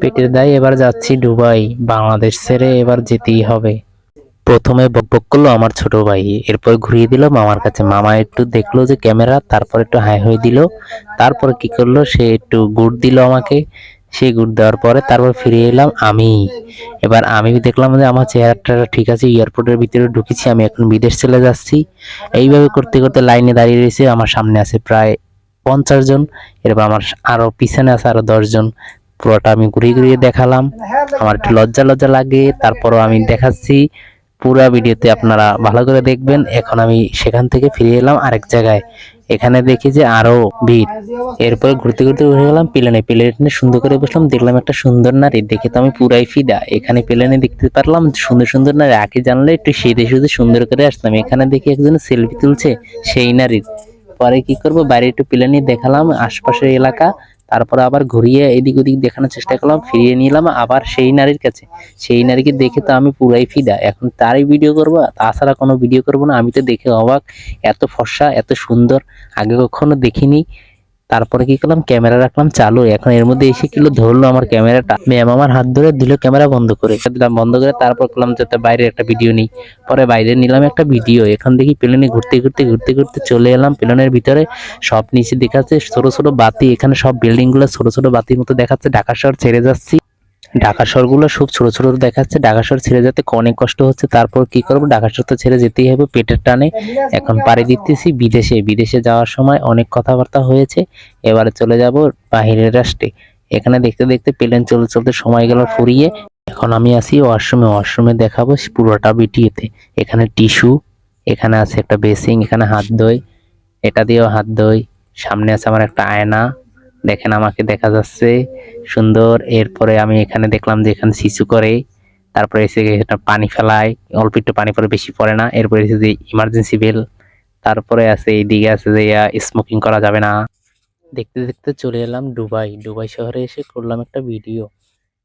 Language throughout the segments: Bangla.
পেটের দায় এবার যাচ্ছি দুবাই। বাংলাদেশ ছেড়ে এবার যেতেই হবে। প্রথমে বকবক করল আমার ছোট ভাই। এরপর ঘুরিয়ে দিল মামার কাছে। মামা একটু দেখল যে ক্যামেরা, তারপর একটু হাই হয়ে দিল। তারপর কি করল? সে একটু গুড় দিল আমাকে। সেই গুড় দেওয়ার পরে তারপর ফিরে এলাম আমি। এবার আমি দেখলাম যে আমার চেহারাটা ঠিক আছে, এয়ারপোর্টের ভিতরে ঢুকেছি, আমি এখন বিদেশ চলে যাচ্ছি। এইভাবে করতে করতে লাইনে দাঁড়িয়ে রয়েছে, আমার সামনে আছে প্রায় পঞ্চাশ জন। এরপর আমার আরও পিছনে আছে আরও দশ জন। পুরোটা আমি ঘুরিয়ে ঘুরিয়ে দেখালাম। আমার একটু লজ্জা লজ্জা লাগে তারপরও আমি দেখাচ্ছি। পুরো ভিডিওতে আপনারা ভালো করে দেখবেন। এখন আমি সেখান থেকে ফিরে এলাম আরেক জায়গায়। এখানে দেখি যে আরও ভিড়। এরপর ঘুরতে ঘুরতে উঠে গেলাম প্লেনে। প্লেনে সুন্দর করে বসলাম দেখলাম একটা সুন্দর নারী। দেখে তো আমি পুরাই ফিদা। এখানে প্লেনে দেখতে পারলাম সুন্দর সুন্দর নারী। আগে জানলে একটু সেদে শুধু সুন্দর করে আসতাম। এখানে দেখি একজন সেলফি তুলছে সেই নারীর। পরে কি করব? বাইরে একটু প্লেনে দেখালাম আশপাশের এলাকা। তারপরে আবার ঘুরিয়ে এদিক ওদিক দেখানোর চেষ্টা করলাম, ফিরিয়ে নিলাম, আবার সেই নারীর কাছে। সেই নারীকে দেখে তো আমি পুরাই ফিদা। এখন তারই ভিডিও করব, তাছাড়া কোনো ভিডিও করব না। আমি তো দেখে অবাক, এত ফর্সা, এত সুন্দর, আগে কখনো দেখিনি। তারপরে কি করলাম? ক্যামেরা রাখলাম চালু। এখন এর মধ্যে এসে কিলো ধরলো আমার ক্যামেরাটা। ম্যাম আমার হাত ধরে দিল ক্যামেরা বন্ধ করে। দিলাম বন্ধ করে, তারপর করলাম যাতে বাইরে একটা ভিডিও নিই। পরে বাইরে নিলাম একটা ভিডিও। এখান দেখি প্লেনে ঘুরতে ঘুরতে ঘুরতে ঘুরতে চলে এলাম প্লেনের ভিতরে। সব নিচে দেখাচ্ছে ছোট ছোট বাতি। এখানে সব বিল্ডিংগুলো ছোট ছোট বাতির মতো দেখাচ্ছে। ঢাকা শহর ছেড়ে যাচ্ছি। ঢাকা শহরগুলো খুব ছোট ছোট দেখাচ্ছে। শহর ছেড়ে যেতে অনেক কষ্ট হচ্ছে, তারপর কি করব? শহর তো ছেড়ে যেতেই হবে পেটের টানে। এখন পাড়ি দিতেছি বিদেশে। বিদেশে যাওয়ার সময় অনেক কথাবার্তা হয়েছে। এবারে চলে যাব বাহিরের রাষ্ট্রে। এখানে দেখতে দেখতে প্লেন চলতে চলতে সময় গেল ফুরিয়ে। এখন আমি আসি ওয়াশরুমে। ওয়াশরুমে দেখাবো পুরোটা বিটিয়েতে এখানে টিস্যু, এখানে আছে একটা বেসিং এখানে হাত ধোই এটা দিয়েও হাত ধোই সামনে আছে আমার একটা আয়না। দেখেন আমাকে দেখা যাচ্ছে। সুন্দর, এরপরে আমি এখানে দেখলাম যে এখানে শিশু করে, তারপরে এসে এটা পানি ফেলায়, অল্প একটু পানি পরে বেশি পড়ে না, এরপরে এসে যে ইমার্জেন্সি বেল তারপরে আছে এইদিকে আছে যে স্মোকিং করা যাবে না। দেখতে দেখতে চলে এলাম দুবাই দুবাই শহরে এসে করলাম একটা ভিডিও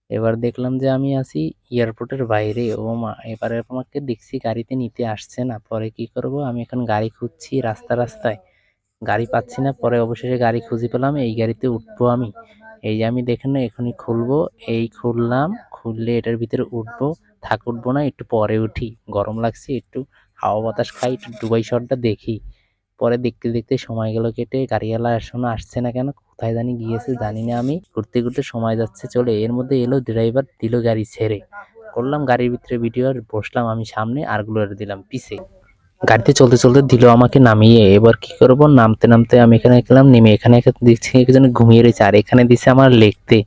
এবার দেখলাম যে আমি আছি এয়ারপোর্টের বাইরে, ও মা, এবারে আমাকে দেখছি গাড়িতে নিতে আসছে না, পরে কি করব? আমি এখন গাড়ি খুঁজছি রাস্তা রাস্তায়। গাড়ি পাচ্ছি না, পরে অবশেষে গাড়ি খুঁজে পেলাম, এই গাড়িতে উঠবো আমি। এই যে আমি দেখেন এখনই খুলবো। এই খুললাম, খুললে এটার ভিতরে উঠবো। থাক, উঠবো না, একটু পরে উঠি। গরম লাগছে, একটু হাওয়া বাতাস খাই, একটু দুবাই শহরটা দেখি। পরে দেখতে দেখতে সময় গেল কেটে, গাড়িওয়ালা এখনও আসছে না কেন, কোথায় জানি গিয়েছে, জানি না আমি। ঘুরতে ঘুরতে সময় যাচ্ছে, চলে এর মধ্যে এলো ড্রাইভার দিল গাড়ি ছেড়ে। করলাম গাড়ির ভিতরে ভিডিও আর বসলাম আমি সামনে, আরগুলোর দিলাম পিছে। গাড়িতে চলতে চলতে দিল আমাকে নামিয়ে। এবার কি করব? নামতে নামতে আমি এখানে গেলাম, নেমে এখানে দেখছি একজন ঘুমিয়ে রয়েছে। আর এখানে দিছে আমার লিখতে।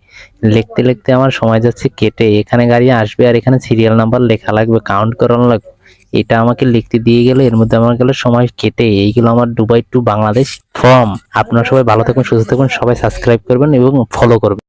লিখতে লিখতে আমার সময় যাচ্ছে কেটে। এখানে গাড়ি আসবে আর এখানে সিরিয়াল নাম্বার লেখা লাগবে কাউন্ট করানো লাগবে। এটা আমাকে লিখতে দিয়ে গেলে এর মধ্যে আমার গেলে সময় কেটে। এইগুলো আমার দুবাই টু বাংলাদেশ ফর্ম। আপনারা সবাই ভালো থাকুন, সুস্থ থাকুন, সবাই সাবস্ক্রাইব করবেন এবং ফলো করবেন।